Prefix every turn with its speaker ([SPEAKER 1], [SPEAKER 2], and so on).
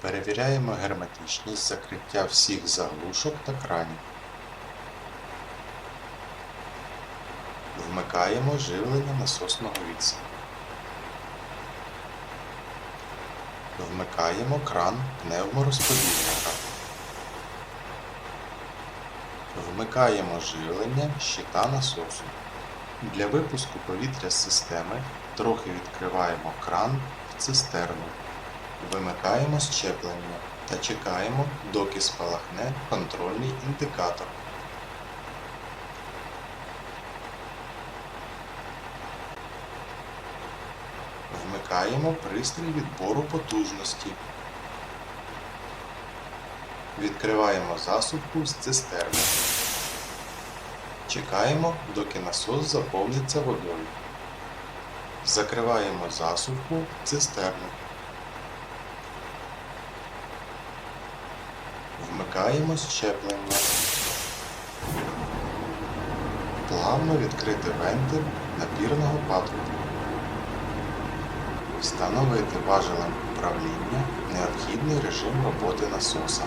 [SPEAKER 1] Перевіряємо герметичність закриття всіх заглушок та кранів. Вмикаємо живлення насосного відсіку. Вмикаємо кран пневморозподільника. Вмикаємо живлення щита насосу. Для випуску повітря з системи трохи відкриваємо кран в цистерну. Вимикаємо щеплення та чекаємо, доки спалахне контрольний індикатор. Вмикаємо пристрій відбору потужності. Відкриваємо засувку з цистерни. Чекаємо, доки насос заповниться водою. Закриваємо засувку цистерну. Вмикаємо щеплення. Плавно відкрити венти напірного патрубку. Встановити важелем управління необхідний режим роботи насоса.